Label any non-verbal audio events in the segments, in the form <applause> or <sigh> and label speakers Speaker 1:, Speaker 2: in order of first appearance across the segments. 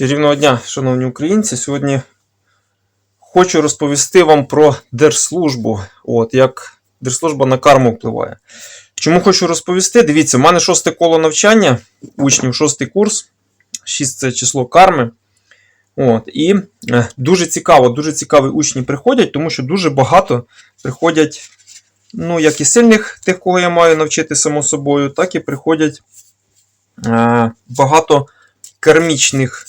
Speaker 1: Чарівного дня, шановні українці. Сьогодні хочу розповісти вам про держслужбу. От, як держслужба на карму впливає. Чому хочу розповісти? Дивіться, в мене шосте коло навчання, учнів, шостий курс. 6 це число карми. От, і е, дуже цікаво, дуже цікаві учні приходять, тому що дуже багато приходять, ну, як і сильних тих, кого я маю навчити само собою, так і приходять е, багато кармічних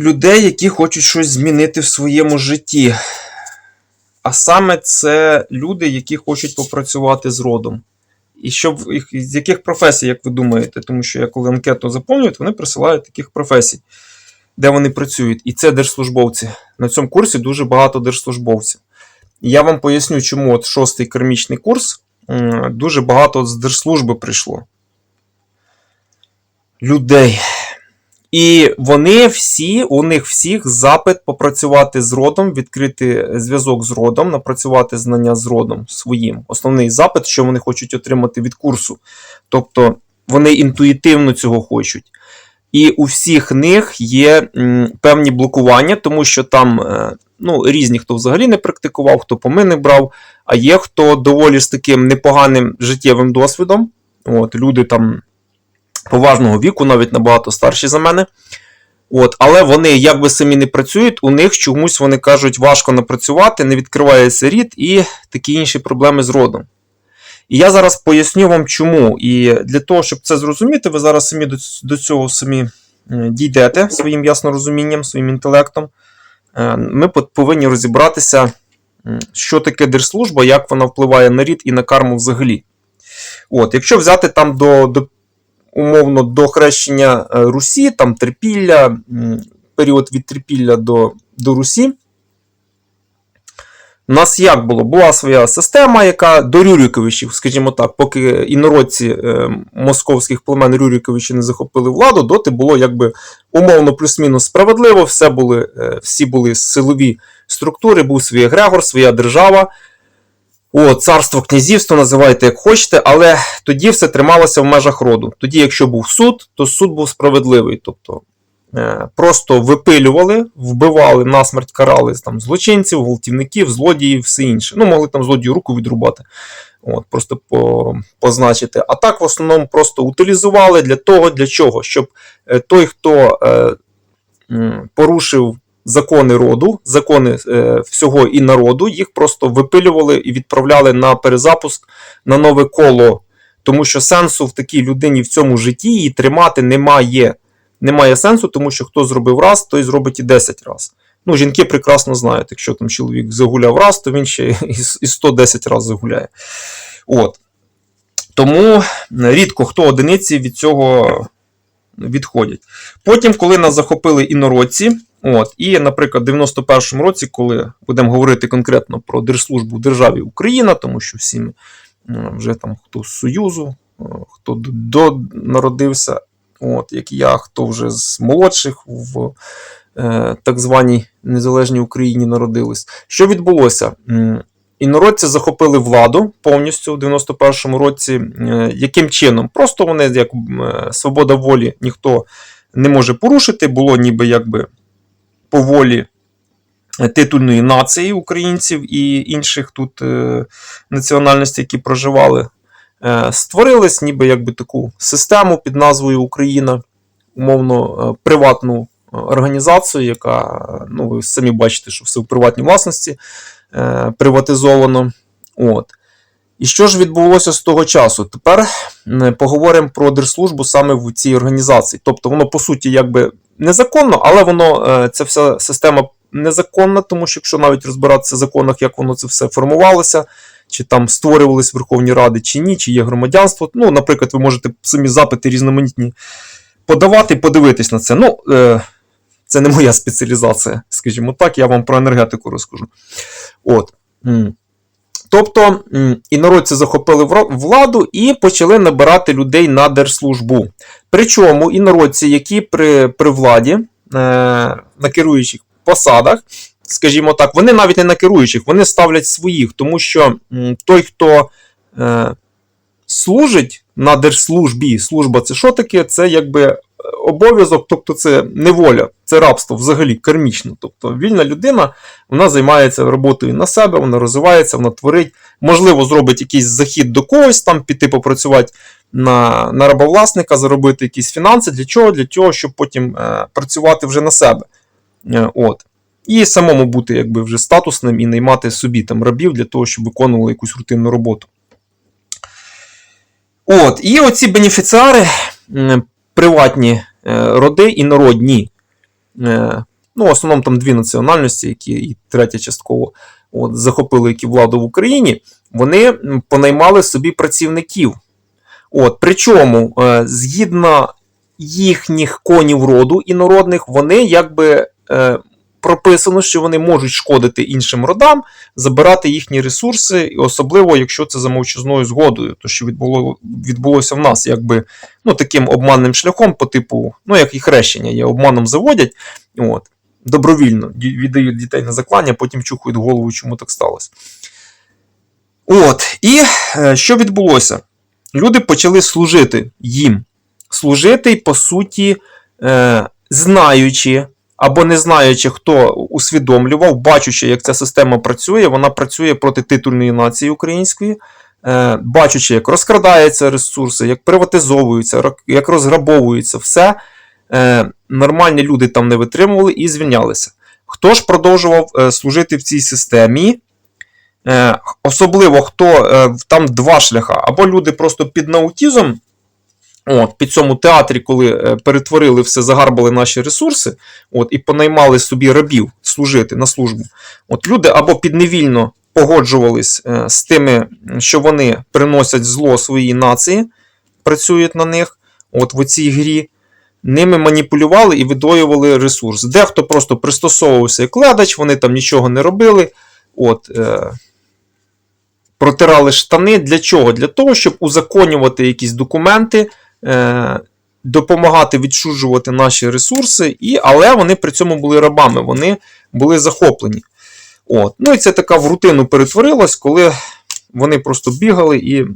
Speaker 1: людей, які хочуть щось змінити в своєму житті. А саме це люди, які хочуть попрацювати з родом. І щоб з яких професій, як ви думаєте, тому що я коли анкету заповнюють, вони присилають таких професій, де вони працюють. І це держслужбовці. На цьому курсі дуже багато держслужбовців. І я вам поясню, чому от шостий кармічний курс дуже багато з держслужби прийшло. Людей. І вони всі, у них всіх запит попрацювати з родом, відкрити зв'язок з родом, напрацювати знання з родом своїм. Основний запит, що вони хочуть отримати від курсу. Тобто вони інтуїтивно цього хочуть. І у всіх них є певні блокування, тому що там е, ну, різні, хто взагалі не практикував, хто помини брав, а є хто доволі з таким непоганим життєвим досвідом. От, люди там поважного віку, навіть набагато старші за мене. От, але вони, як би самі не працюють, у них чомусь вони кажуть, важко напрацювати, не відкривається рід і такі інші проблеми з родом. І я зараз поясню вам чому. І для того, щоб це зрозуміти, ви зараз самі до, до цього самі дійдете своїм яснорозумінням, своїм інтелектом. Е, Ми повинні розібратися, що таке держслужба, як вона впливає на рід і на карму взагалі. От, якщо взяти там до, до умовно до хрещення е, Русі, там трипілля, період від трипілля до, до Русі. У нас як було? Була своя система, яка до Рюриковичів, скажімо так, поки інородці е, московських племен Рюриковичі не захопили владу, доти було якби умовно плюс-мінус справедливо, все були, е, всі були силові структури, був свій егрегор, своя держава. О, царство, князівство, називайте як хочете, але тоді все трималося в межах роду. Тоді, якщо був суд, то суд був справедливий. Тобто е, просто випилювали, вбивали, насмерть карали там, злочинців, гвалтівників, злодіїв, все інше. Ну, могли там злодію руку відрубати. От, просто по, позначити. А так, в основному, просто утилізували для того, для чого? Щоб е, той, хто е, порушив закони роду, закони е, всього і народу, їх просто випилювали і відправляли на перезапуск на нове коло. Тому що сенсу в такій людині в цьому житті її тримати немає. Немає сенсу, тому що хто зробив раз, той зробить і 10 раз. Ну, жінки прекрасно знають, якщо там чоловік загуляв раз, то він ще і 110 разів загуляє. От. Тому рідко хто одиниці від цього відходять. Потім, коли нас захопили інородці, от, і, наприклад, в 91-му році, коли будемо говорити конкретно про держслужбу в державі Україна, тому що всі е, вже там хто з Союзу, е, хто до народився, от, як я, хто вже з молодших в е, так званій незалежній Україні народились. Що відбулося? Інородці захопили владу повністю в 91-му році. Е, Яким чином? Просто вони, як е, свобода волі, ніхто не може порушити, було ніби якби по волі е, титульної нації українців і інших тут е, національностей, які проживали. Е, Створились ніби якби таку систему під назвою Україна, умовно е, приватну організацію, яка, ну, ви самі бачите, що все в приватній власності приватизовано. От. І що ж відбулося з того часу? Тепер поговоримо про держслужбу саме в цій організації. Тобто воно, по суті, якби незаконно, але воно, е, ця вся система незаконна, тому що якщо навіть розбиратися в законах, як воно це все формувалося, чи там створювались Верховні Ради, чи ні, чи є громадянство. Ну, наприклад, ви можете самі запити різноманітні подавати і подивитись на це. Ну, е, це не моя спеціалізація, скажімо так, я вам про енергетику розкажу. От. Тобто інородці захопили владу і почали набирати людей на держслужбу. Причому інородці, які при, при владі е, на керуючих посадах, скажімо так, вони навіть не на керуючих, вони ставлять своїх, тому що той, хто е, служить на держслужбі, служба це що таке? Це якби обов'язок, тобто це неволя, це рабство взагалі кармічно. Тобто вільна людина вона займається роботою на себе, вона розвивається, вона творить, можливо, зробить якийсь захід до когось, там піти попрацювати на, на рабовласника, заробити якісь фінанси. Для чого? Для того, щоб потім е, працювати вже на себе. Е, от. І самому бути якби вже статусним і наймати собі там рабів для того, щоб виконували якусь рутинну роботу. От, і оці бенефіціари, приватні е, роди і народні. Е, ну, в основному там дві національності, які і третя частково от, захопили які владу в Україні, вони понаймали собі працівників. От, причому, е, згідно їхніх конів роду інородних, вони якби прописано, що вони можуть шкодити іншим родам, забирати їхні ресурси, особливо, якщо це за мовчазною згодою, то що відбуло, відбулося в нас, якби ну, таким обманним шляхом, по типу, ну як і хрещення, є обманом заводять, от, добровільно віддають дітей на заклання, потім чухають голову, чому так сталося. От, і е, що відбулося? Люди почали служити їм. Служити, по суті, е, знаючи або не знаючи, хто усвідомлював, бачучи, як ця система працює, вона працює проти титульної нації української, е, бачучи, як розкрадаються ресурси, як приватизовуються, як розграбовуються все, е, нормальні люди там не витримували і звільнялися. Хто ж продовжував е, служити в цій системі? Особливо хто там два шляха, або люди просто під наутізом. От, під цьому театрі, коли е, перетворили все, загарбали наші ресурси, от, і понаймали собі рабів служити на службу. От люди або підневільно погоджувались е, з тими, що вони приносять зло своїй нації, працюють на них, от в цій грі, ними маніпулювали і видоювали ресурс. Дехто просто пристосовувався як ледач, вони там нічого не робили. От, е, протирали штани. Для чого? Для того, щоб узаконювати якісь документи, допомагати відчужувати наші ресурси, і, але вони при цьому були рабами, вони були захоплені. От. Ну і це така в рутину перетворилось, коли вони просто бігали і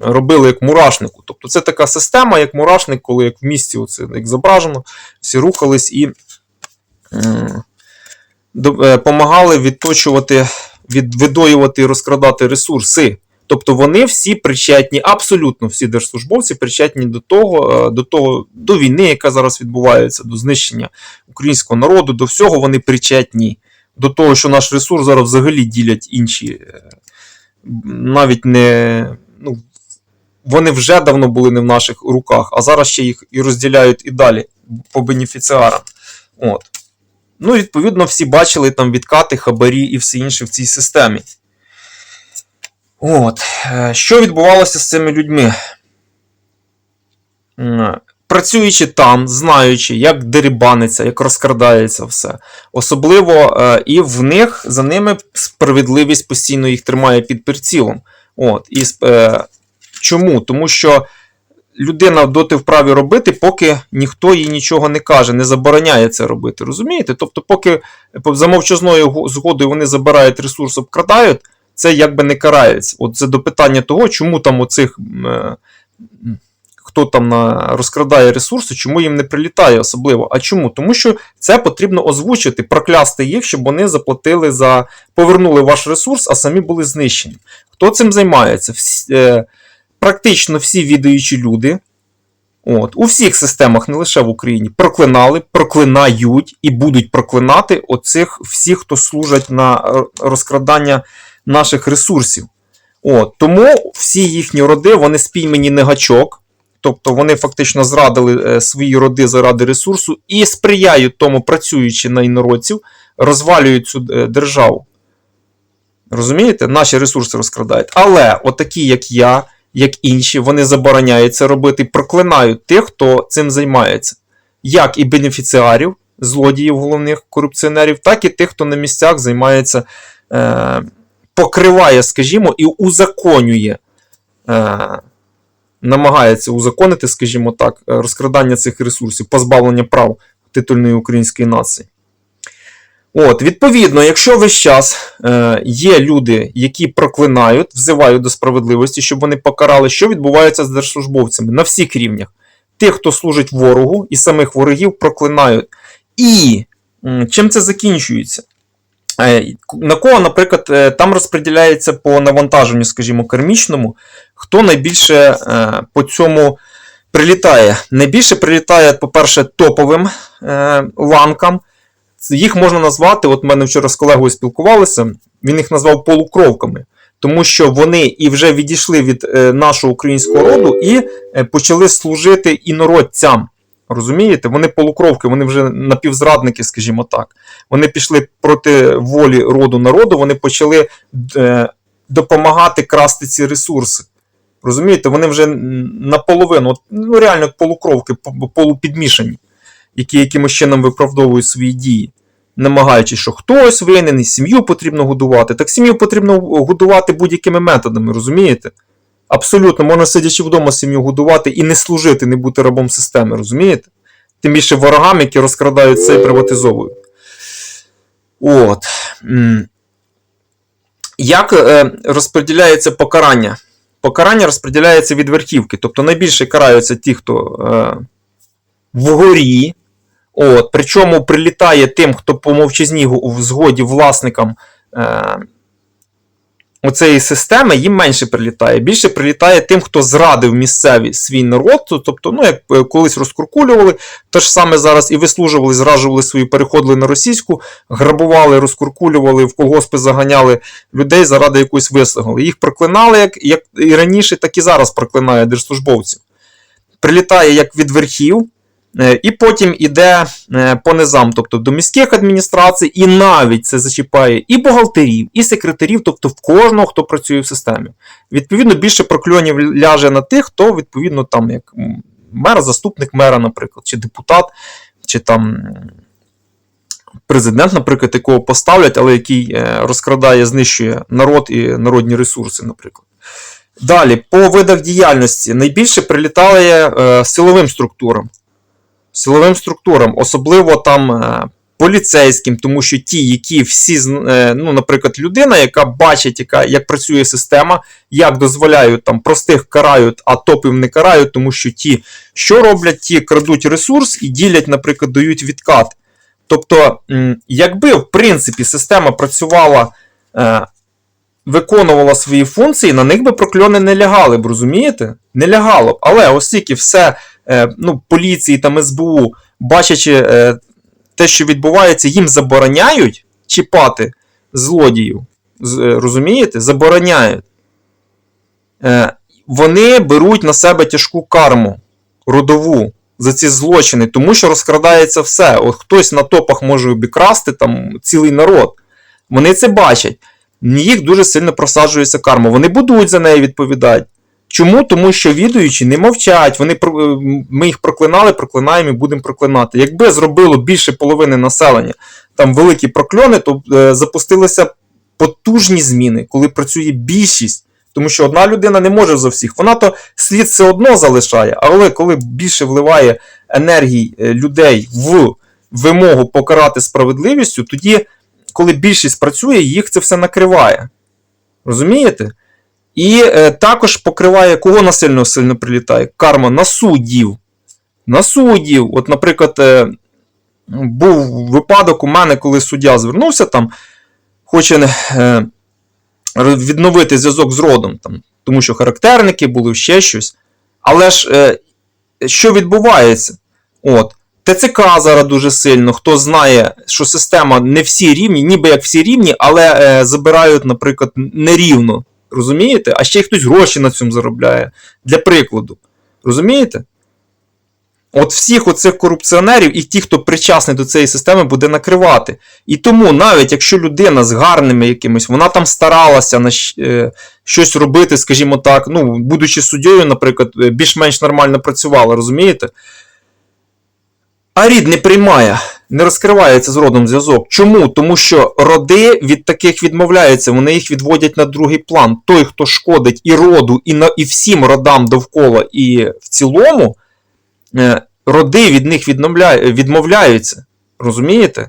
Speaker 1: робили як мурашнику. Тобто це така система, як мурашник, коли як в місті, оце, як зображено, всі рухались і м, до- е, відточувати, від, видоювати і розкрадати ресурси. Тобто вони всі причетні, абсолютно всі держслужбовці причетні до того, е, до того, до війни, яка зараз відбувається, до знищення українського народу, до всього вони причетні. До того, що наш ресурс зараз взагалі ділять інші. е, Навіть не. Ну, вони вже давно були не в наших руках, а зараз ще їх і розділяють і далі по бенефіціарам. От. Ну, відповідно, всі бачили там відкати, хабарі і все інше в цій системі. От. е, Що відбувалося з цими людьми? Працюючи там, знаючи, як дерибаниться, як розкрадається все. Особливо е, і в них за ними справедливість постійно їх тримає під прицілом. От. І, е, чому? Тому що людина доти вправі робити, поки ніхто їй нічого не каже, не забороняє це робити. Розумієте? Тобто, поки по- за мовчазною згодою вони забирають ресурс, обкрадають, це якби не карається. От це до питання того, чому там оцих. е, Хто там на, розкрадає ресурси, чому їм не прилітає особливо? А чому? Тому що це потрібно озвучити, проклясти їх, щоб вони заплатили за повернули ваш ресурс, а самі були знищені. Хто цим займається? Всі, е, практично всі відаючі люди, от, у всіх системах, не лише в Україні, проклинали, проклинають і будуть проклинати оцих всіх, хто служать на р- розкрадання наших ресурсів. От, тому всі їхні роди, вони спіймені не гачок. Тобто вони фактично зрадили е, свої роди заради ресурсу і сприяють тому, працюючи на інородців, розвалюють цю е, державу. Розумієте? Наші ресурси розкрадають. Але отакі, як я, як інші, вони забороняють це робити, проклинають тих, хто цим займається. Як і бенефіціарів, злодіїв головних корупціонерів, так і тих, хто на місцях займається, е, покриває, скажімо, і узаконює. Е, намагається узаконити, скажімо так, е, розкрадання цих ресурсів, позбавлення прав титульної української нації. От, відповідно, якщо весь час е, є люди, які проклинають, взивають до справедливості, щоб вони покарали, що відбувається з держслужбовцями на всіх рівнях. тих, хто служить ворогу, і самих ворогів проклинають. І чим це закінчується? Е, На кого, наприклад, е, там розподіляється по навантаженню, скажімо, кармічному, хто найбільше е, по цьому прилітає? Найбільше прилітає, по-перше, топовим ланкам. Їх можна назвати, от мене вчора з колегою спілкувалися, він їх назвав полукровками, тому що вони і вже відійшли від нашого українського роду і почали служити інородцям. Розумієте? Вони полукровки, вони вже напівзрадники, скажімо так. Вони пішли проти волі роду народу, вони почали е, допомагати красти ці ресурси. Розумієте, вони вже наполовину, ну реально полукровки, полупідмішані, які якимось чином виправдовують свої дії, намагаючись, що хтось винен, і сім'ю потрібно годувати. Так сім'ю потрібно годувати будь-якими методами, розумієте? Абсолютно, можна сидячи вдома сім'ю годувати і не служити, не бути рабом системи, розумієте? Тим більше ворогам, які розкрадають все і приватизовують. От. Як е, розподіляється покарання? Покарання розподіляється від верхівки. Тобто найбільше караються ті, хто е, вгорі. От, причому прилітає тим, хто по мовчазні в згоді власникам е, оцеї системи, їм менше прилітає. Більше прилітає тим, хто зрадив місцевий свій народ. Тобто, ну, як е, колись розкуркулювали, те ж саме зараз і вислужували, зражували свої, переходили на російську, грабували, розкуркулювали, в колгоспи заганяли людей заради якоїсь вислуги. Їх проклинали як, як і раніше, так і зараз проклинає держслужбовців. Прилітає як від верхів. Е, І потім іде е, по низам, тобто до міських адміністрацій, і навіть це зачіпає і бухгалтерів, і секретарів, тобто в кожного, хто працює в системі. Відповідно, більше прокльонів ляже на тих, хто, відповідно, там як мер, заступник мера, наприклад, чи депутат, чи там президент, наприклад, якого поставлять, але який е, розкрадає, знищує народ і народні ресурси, наприклад. Далі, по видах діяльності найбільше прилітає силовим структурам силовим структурам, особливо там е, поліцейським, тому що ті, які всі, е, ну, наприклад, людина, яка бачить, яка, як працює система, як дозволяють там простих карають, а топів не карають, тому що ті, що роблять, ті крадуть ресурс і ділять, наприклад, дають відкат. Тобто, якби в принципі система працювала. Е, Виконувала свої функції, на них би прокльони не лягали б, розумієте? Не лягало б. Але оскільки все ну, поліції там СБУ, бачачи е, те, що відбувається, їм забороняють чіпати злодіїв. Е, Розумієте? Забороняють. Е, Вони беруть на себе тяжку карму родову за ці злочини, тому що розкрадається все. От хтось на топах може обікрасти там цілий народ. Вони це бачать. Їх дуже сильно просаджується карма. Вони будуть за неї відповідати. Чому? Тому що відуючі не мовчать. Вони ми їх проклинали, проклинаємо і будемо проклинати. Якби зробило більше половини населення там великі прокльони, то е, запустилися потужні зміни, коли працює більшість. Тому що одна людина не може за всіх. Вона то слід все одно залишає, але коли більше вливає енергії е, людей в вимогу покарати справедливістю, тоді, коли більшість працює, їх це все накриває. Розумієте? І е, також покриває, кого насильно сильно прилітає? Карма на суддів. На суддів. От, наприклад, е, був випадок у мене, коли суддя звернувся там, хоче е, відновити зв'язок з родом, там, тому що характерники були ще щось. Але ж е, що відбувається? От, ТЦК зараз дуже сильно, хто знає, що система не всі рівні, ніби як всі рівні, але е, забирають, наприклад, нерівно. Розумієте? А ще й хтось гроші на цьому заробляє. Для прикладу. Розумієте? От всіх оцих корупціонерів і ті, хто причасний до цієї системи, буде накривати. І тому, навіть якщо людина з гарними якимись, вона там старалася на е, щось робити, скажімо так, ну, будучи суддєю, наприклад, е, більш-менш нормально працювала, розумієте? А рід не приймає, не розкривається з родом зв'язок. Чому? Тому що роди від таких відмовляються, вони їх відводять на другий план. Той, хто шкодить і роду, і, на, і всім родам довкола, і в цілому, е, роди від них відмовляються. Розумієте?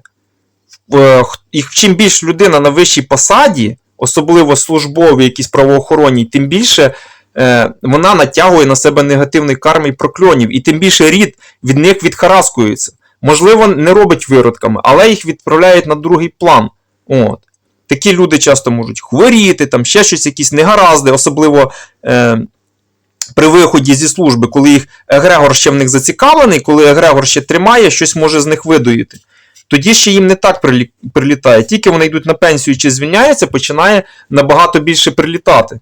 Speaker 1: Е, І чим більше людина на вищій посаді, особливо службові, якісь правоохоронні, тим більше е, вона натягує на себе негативний карми і прокльонів, і тим більше рід від них відхараскується. Можливо, не робить виродками, але їх відправляють на другий план. От. Такі люди часто можуть хворіти, там ще щось, якісь негаразди, особливо е, при виході зі служби, коли їх егрегор ще в них зацікавлений, коли егрегор ще тримає, щось може з них видоїти. Тоді ще їм не так прилі- прилітає. Тільки вони йдуть на пенсію чи звільняються, починає набагато більше прилітати.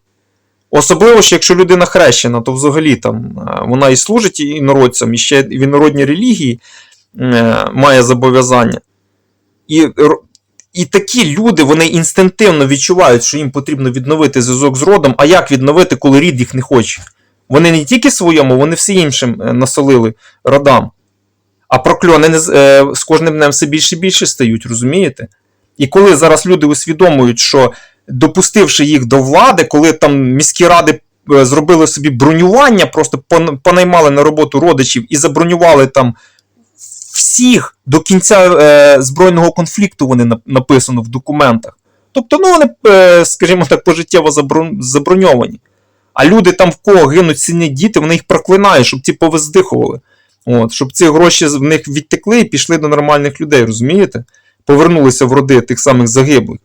Speaker 1: Особливо, що якщо людина хрещена, то взагалі там е, вона і служить інородцям, і ще в інородній релігії має зобов'язання. І, і такі люди вони інстинктивно відчувають, що їм потрібно відновити зв'язок з родом. А як відновити, коли рід їх не хоче? Вони не тільки своєму, вони всі іншим е, насолили родам. А прокльони е, з кожним днем все більше і більше стають, розумієте? І коли зараз люди усвідомлюють, що допустивши їх до влади, коли там міські ради е, зробили собі бронювання, просто понаймали на роботу родичів і забронювали там всіх до кінця е, збройного конфлікту, вони нап- написано в документах. Тобто, ну вони, е, скажімо так, пожиттєво заброн- заброньовані. А люди там в кого гинуть сині діти, вони їх проклинають, щоб ці повиздихували. От, щоб ці гроші в них відтекли і пішли до нормальних людей, розумієте? Повернулися в роди тих самих загиблих.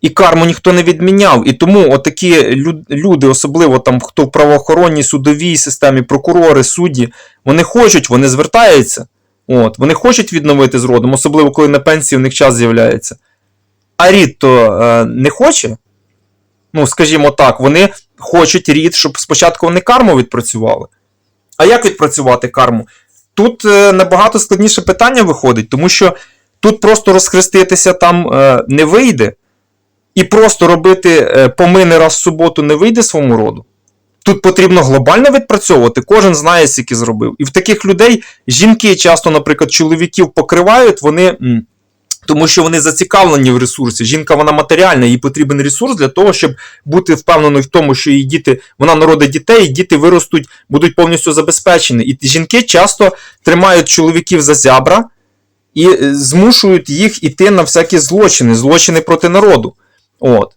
Speaker 1: І карму ніхто не відміняв. І тому отакі люди, особливо там хто в правоохоронній, судовій системі, прокурори, судді, вони хочуть, вони звертаються. От, вони хочуть відновити з родом, особливо коли на пенсії у них час з'являється. А рід то е, не хоче. Ну, скажімо так, вони хочуть рід, щоб спочатку вони карму відпрацювали. А як відпрацювати карму? Тут е, набагато складніше питання виходить, тому що тут просто розхреститися там е, не вийде, і просто робити е, помини раз в суботу не вийде своєму роду. Тут потрібно глобально відпрацьовувати, кожен знає, скільки зробив. І в таких людей жінки часто, наприклад, чоловіків покривають, вони. тому що вони зацікавлені в ресурсі. Жінка вона матеріальна, їй потрібен ресурс для того, щоб бути впевненою в тому, що її діти, вона народить дітей, і діти виростуть, будуть повністю забезпечені. І жінки часто тримають чоловіків за зябра і е, змушують їх іти на всякі злочини, злочини проти народу. От.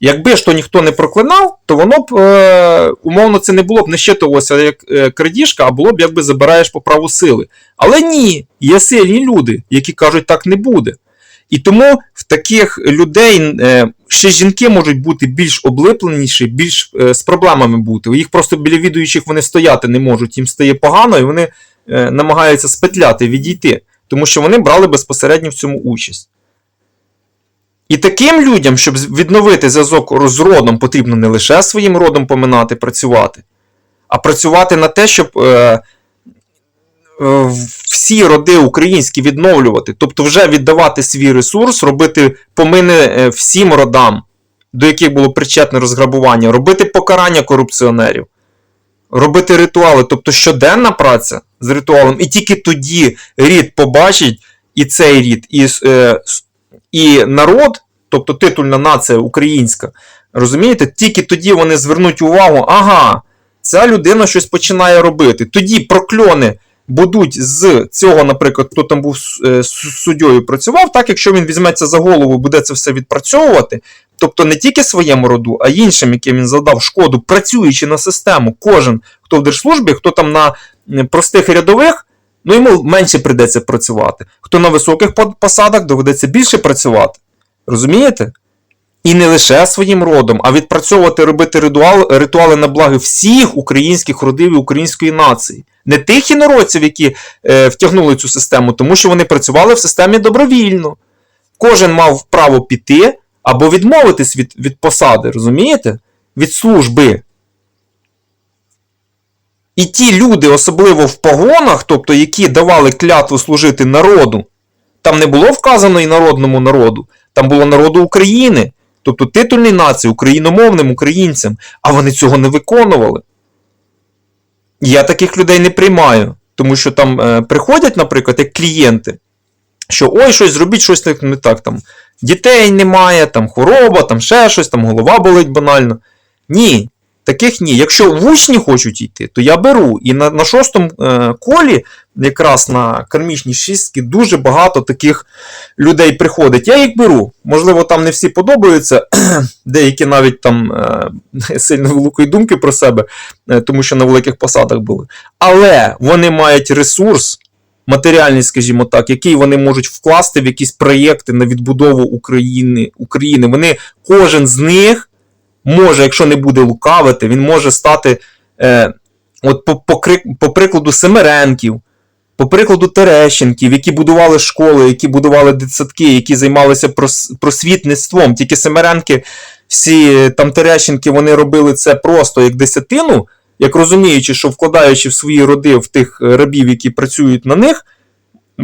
Speaker 1: Якби ж то ніхто не проклинав, то воно б е, умовно це не було б не щитувалося як е, крадіжка, а було б якби забираєш по праву сили. Але ні, є сильні люди, які кажуть, так не буде. І тому в таких людей е, ще жінки можуть бути більш облипленіші, більш е, з проблемами бути. Їх просто біля відуючих вони стояти не можуть, їм стає погано, і вони е, намагаються спетляти, відійти, тому що вони брали безпосередньо в цьому участь. І таким людям, щоб відновити зв'язок з родом, потрібно не лише своїм родом поминати, працювати, а працювати на те, щоб е, е, всі роди українські відновлювати, тобто вже віддавати свій ресурс, робити помини е, всім родам, до яких було причетне розграбування, робити покарання корупціонерів, робити ритуали, тобто щоденна праця з ритуалом, і тільки тоді рід побачить і цей рід, і, е, і народ, тобто титульна нація українська, розумієте, тільки тоді вони звернуть увагу, ага, ця людина щось починає робити. Тоді прокльони будуть з цього, наприклад, хто там був е, суддєю працював, так якщо він візьметься за голову, буде це все відпрацьовувати. Тобто не тільки своєму роду, а іншим, яким він завдав шкоду, працюючи на систему, кожен, хто в держслужбі, хто там на простих рядових, ну йому менше прийдеться працювати. Хто на високих посадах, доведеться більше працювати. Розумієте? І не лише своїм родом, а відпрацьовувати, робити ритуал, ритуали на благо всіх українських родів і української нації. Не тих інородців, які е, втягнули цю систему, тому що вони працювали в системі добровільно. Кожен мав право піти або відмовитись від, від посади, розумієте? Від служби. І ті люди, особливо в погонах, тобто які давали клятву служити народу, там не було вказано і народному народу, там було народу України, тобто титульній нації, україномовним українцям, а вони цього не виконували. Я таких людей не приймаю, тому що там е, приходять, наприклад, як клієнти, що ой, щось зробіть, щось не так. Там дітей немає, там хвороба, там ще щось, там голова болить банально. Ні. Таких ні. Якщо в учні хочуть йти, то я беру. І на, на шостому е, колі, якраз на кармічній шістки, дуже багато таких людей приходить. Я їх беру. Можливо, там не всі подобаються, <clears throat> деякі навіть там е, <laughs> сильно великої думки про себе, е, тому що на великих посадах були. Але вони мають ресурс. Матеріальний, скажімо так, який вони можуть вкласти в якісь проєкти на відбудову України. України. Вони, кожен з них може, якщо не буде лукавити, він може стати, е, от по, по, по прикладу Семеренків, по прикладу Терещенків, які будували школи, які будували дитсадки, які займалися прос, просвітництвом. Тільки Семеренки, всі е, там Терещенки, вони робили це просто як десятину, як розуміючи, що вкладаючи в свої роди в тих е, рабів, які працюють на них,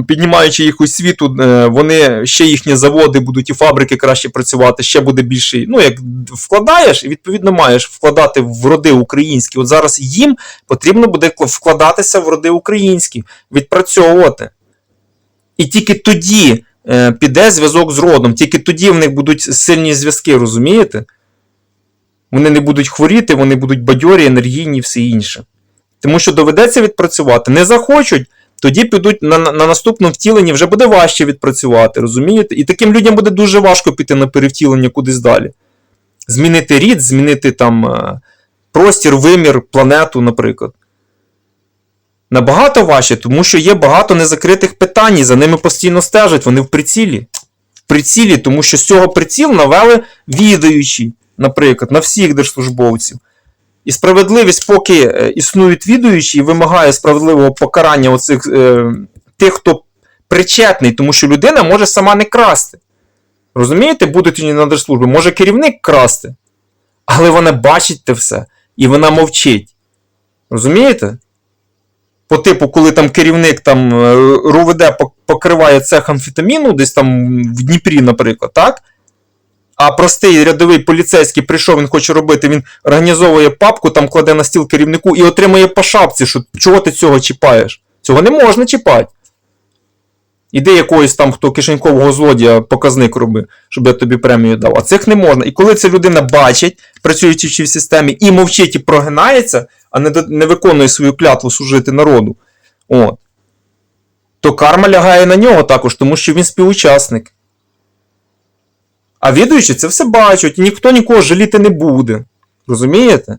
Speaker 1: піднімаючи їх у світу, е, вони ще їхні заводи будуть і фабрики краще працювати, ще буде більше. Ну, як вкладаєш, і відповідно маєш вкладати в роди українські. От зараз їм потрібно буде вкладатися в роди українські, відпрацьовувати. І тільки тоді е, піде зв'язок з родом, тільки тоді в них будуть сильні зв'язки, розумієте? Вони не будуть хворіти, вони будуть бадьорі, енергійні і все інше. Тому що доведеться відпрацювати. Не захочуть, тоді підуть на, на на наступному втіленні, вже буде важче відпрацювати, розумієте? І таким людям буде дуже важко піти на перевтілення кудись далі. Змінити рід, змінити там е, простір, вимір, планету, наприклад. Набагато важче, тому що є багато незакритих питань, і за ними постійно стежать, вони в прицілі. В прицілі, тому що з цього приціл навели відаючі, наприклад, на всіх держслужбовців. І справедливість, поки е, існують відуючі вимагає справедливого покарання оцих е, тих, хто причетний, тому що людина може сама не красти. Розумієте, будуть на держслужбі, може керівник красти, але вона бачить те все і вона мовчить. Розумієте? По типу, коли там керівник там е, РУВД покриває цех амфетаміну, десь там в Дніпрі, наприклад, так? А простий рядовий поліцейський прийшов, він хоче робити, він організовує папку, там кладе на стіл керівнику і отримує по шапці, що чого ти цього чіпаєш? Цього не можна чіпати. Іди якогось там, хто кишенькового злодія показник роби, щоб я тобі премію дав. А цих не можна. І коли ця людина бачить, працюючи в системі, і мовчить і прогинається, а не, не виконує свою клятву служити народу, от, то карма лягає на нього також, тому що він співучасник. А відуючі це все бачать, і ніхто нікого жаліти не буде. Розумієте?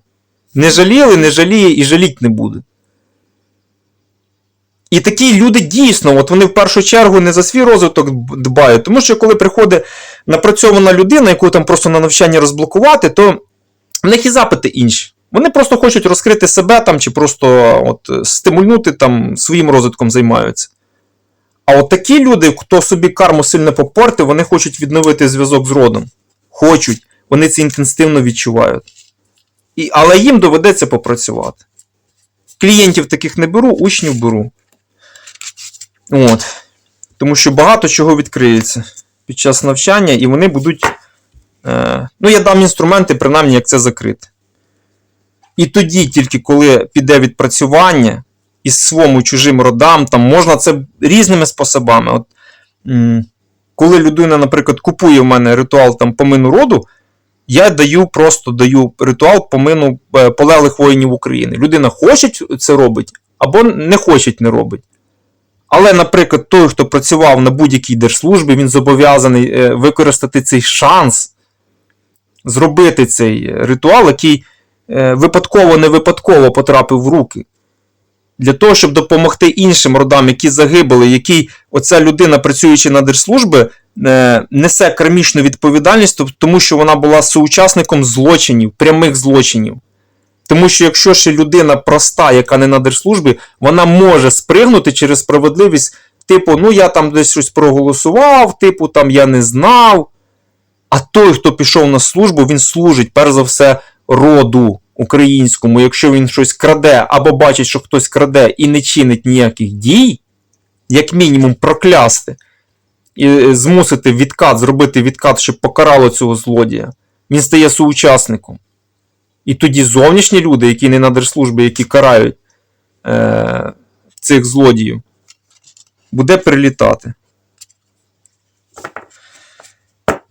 Speaker 1: Не жаліли, не жаліє і жаліть не буде. І такі люди дійсно, от вони в першу чергу не за свій розвиток дбають, тому що коли приходить напрацьована людина, яку там просто на навчання розблокувати, то в них і запити інші. Вони просто хочуть розкрити себе там чи просто от, стимульнути там своїм розвитком займаються. А от такі люди, хто собі карму сильно попортив, вони хочуть відновити зв'язок з родом. Хочуть, вони це інтенсивно відчувають. І, але їм доведеться попрацювати. Клієнтів таких не беру, учнів беру. От. Тому що багато чого відкриється під час навчання, і вони будуть. Е, ну, я дам інструменти, принаймні, як це закрити. І тоді, тільки коли піде відпрацювання із своєму чужим родам, там можна це різними способами. От, коли людина, наприклад, купує в мене ритуал там помину роду, я даю просто даю ритуал помину е, полеглих воїнів України. Людина хоче це робить, або не хоче, не робить. Але, наприклад, той, хто працював на будь-якій держслужбі, він зобов'язаний е, використати цей шанс, зробити цей ритуал, який е, випадково не випадково потрапив в руки. Для того, щоб допомогти іншим родам, які загибли, який оця людина, працюючи на держслужбі, е, несе кармічну відповідальність, тому що вона була соучасником злочинів, прямих злочинів. Тому що якщо ще людина проста, яка не на держслужбі, вона може спригнути через справедливість, типу, ну я там десь щось проголосував, типу, там я не знав. А той, хто пішов на службу, він служить, перш за все, роду українському. Якщо він щось краде або бачить, що хтось краде і не чинить ніяких дій, як мінімум проклясти і е, змусити відкат, зробити відкат, щоб покарало цього злодія, він стає соучасником. І тоді зовнішні люди, які не на держслужбі, які карають е, цих злодіїв, буде прилітати.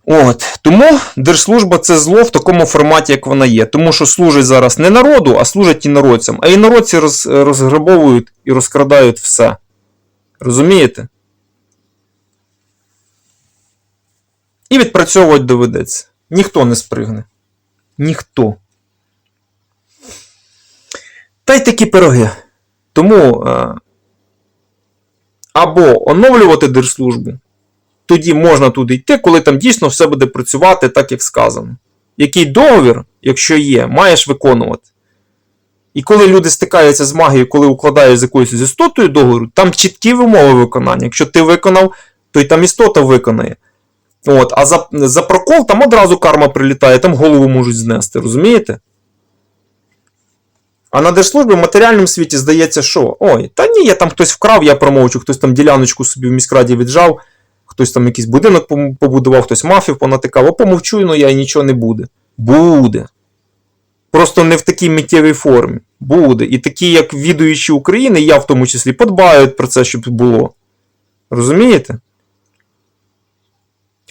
Speaker 1: От. Тому держслужба це зло в такому форматі, як вона є. Тому що служить зараз не народу, а служать інородцям. А інородці роз, розграбовують і розкрадають все. Розумієте? І відпрацьовувати доведеться. Ніхто не спригне. Ніхто. Та й такі пироги. Тому е, або оновлювати держслужбу, тоді можна туди йти, коли там дійсно все буде працювати так, як сказано. Який договір, якщо є, маєш виконувати. І коли люди стикаються з магією, коли укладають з якоюсь з істотою договору, там чіткі вимови виконання. Якщо ти виконав, то й там істота виконає. От, а за, за прокол там одразу карма прилітає, там голову можуть знести, розумієте? А на держслужбі в матеріальному світі здається, що ой, та ні, я там хтось вкрав, я промовчу, хтось там діляночку собі в міськраді віджав, хтось там якийсь будинок побудував, хтось мафів понатикав, а помовчу, ну я і нічого не буде. Буде. Просто не в такій миттєвій формі. Буде. І такі, як відуючі України, я в тому числі, подбають про це, щоб було. Розумієте?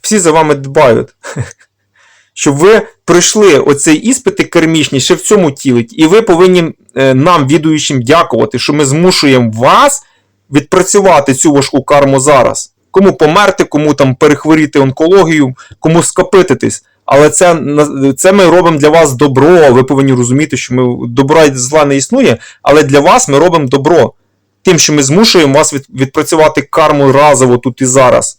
Speaker 1: Всі за вами дбають. <laughs> Щоб ви пройшли оцей іспити кармічний ще в цьому тілі, і ви повинні е, нам, відуючим, дякувати, що ми змушуємо вас відпрацювати цю важку карму зараз. Кому померти, кому там перехворіти онкологію, кому скопититись. Але це, це ми робимо для вас добро. Ви повинні розуміти, що ми добра і зла не існує, але для вас ми робимо добро. Тим, що ми змушуємо вас від, відпрацювати карму разово тут і зараз.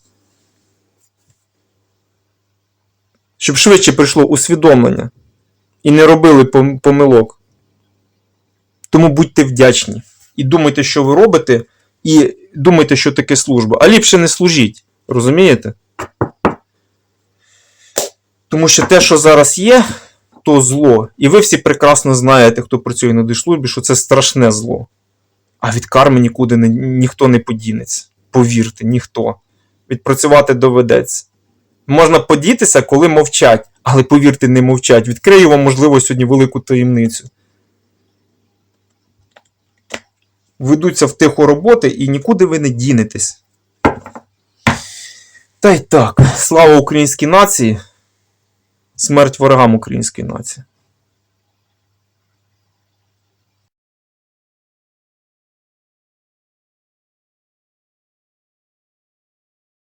Speaker 1: Щоб швидше прийшло усвідомлення і не робили помилок. Тому будьте вдячні. І думайте, що ви робите, і думайте, що таке служба. А ліпше не служіть. Розумієте? Тому що те, що зараз є, то зло. І ви всі прекрасно знаєте, хто працює на держслужбі, що це страшне зло. А від карми нікуди не, ніхто не подінеться. Повірте, ніхто. Відпрацювати доведеться. Можна подітися, коли мовчать, але повірте, не мовчать. Відкрию вам, можливо, сьогодні велику таємницю. Ведуться в тихо роботи і нікуди ви не дінетесь. Та й так, слава українській нації, смерть ворогам української нації.